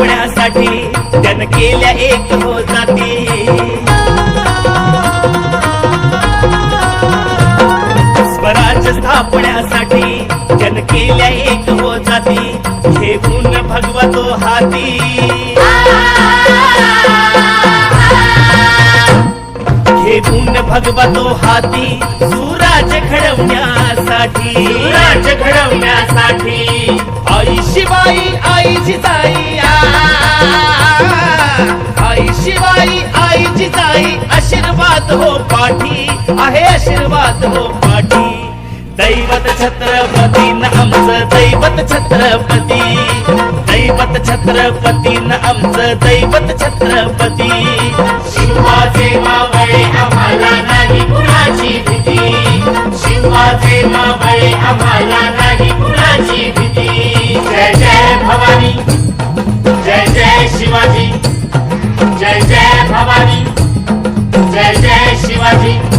स्थापण्यासाठी त्यानं केल्या एक हो जाती. स्वराज्य स्थापण्यासाठी त्यानं केल्या एक हो जाती. घेऊन भगवा तो हाती. घेऊन भगवा तो हाती सुराज घडवण्यासाठी. राज्य घडवण्यासाठी. आई शिवाई आई जिजाई शिवाई आईची जिजाई आशीर्वाद हो पाठी. आहे आशीर्वाद हो पाठी. दैवत छत्रपती न आमचं दैवत छत्रपती. दैवत छत्रपती न आमचं दैवत exerce o.